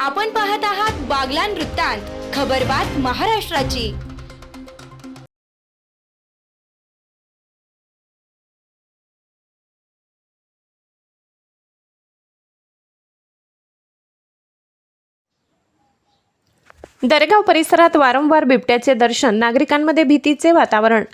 आपण पाहत आहात बागलान वृत्तांत खबरबात महाराष्ट्राची. दरेगाव परिसरात वारंवार बिबट्याचे दर्शन नागरिकांमध्ये भीतीचे वातावरण.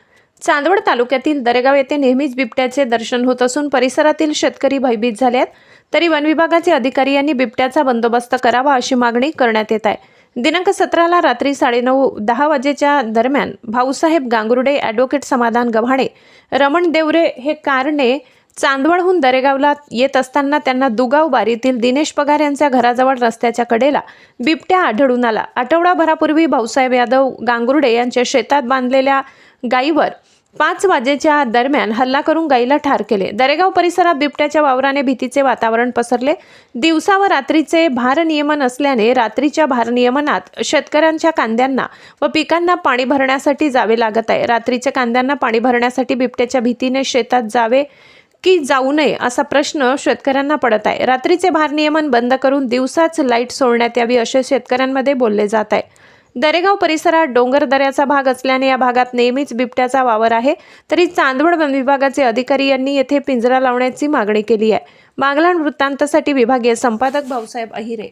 चांदवड तालुक्यातील दरेगाव येथे नेहमीच बिबट्याचे दर्शन होत असून परिसरातील शेतकरी भयभीत झाले आहेत तरी वन विभागाचे अधिकारी यांनी बिबट्याचा बंदोबस्त करावा अशी मागणी करण्यात येत आहे. दिनांक सतराला रात्री साडेनऊ दहा वाजेच्या दरम्यान भाऊसाहेब गांगुर्डे ॲडव्होकेट समाधान गव्हाणे रमण देवरे हे कारणे चांदवडहून दरेगावला येत असताना त्यांना दुगाव बारीतील दिनेश पगार यांच्या घराजवळ रस्त्याच्या कडेला बिबट्या आढळून आला. आठवडाभरापूर्वी भाऊसाहेब यादव गांगुर्डे यांच्या शेतात बांधलेल्या गायीवर पाच वाजेच्या दरम्यान हल्ला करून गायीला ठार केले. दरेगाव परिसरात बिबट्याच्या वावराने भीतीचे वातावरण पसरले. दिवसा व रात्रीचे भारनियमन असल्याने रात्रीच्या भारनियमनात शेतकऱ्यांच्या कांद्यांना व पिकांना पाणी भरण्यासाठी जावे लागत आहे. रात्रीच्या कांद्यांना पाणी भरण्यासाठी बिबट्याच्या भीतीने शेतात जावे की जाऊ नये असा प्रश्न शेतकऱ्यांना पडत आहे. रात्रीचे भारनियमन बंद करून दिवसाच लाइट सोडण्यात यावी असे शेतकऱ्यांमध्ये बोलले जात आहे. दरेगाव परिसरात डोंगर दऱ्याचा भाग असल्याने या भागात नेहमीच बिबट्याचा वावर आहे. तरी चांदवड वन विभागाचे अधिकारी यांनी येथे पिंजरा लावण्याची मागणी केली आहे. बागलाण वृत्तांतसाठी विभागीय संपादक भाऊसाहेब अहिरे.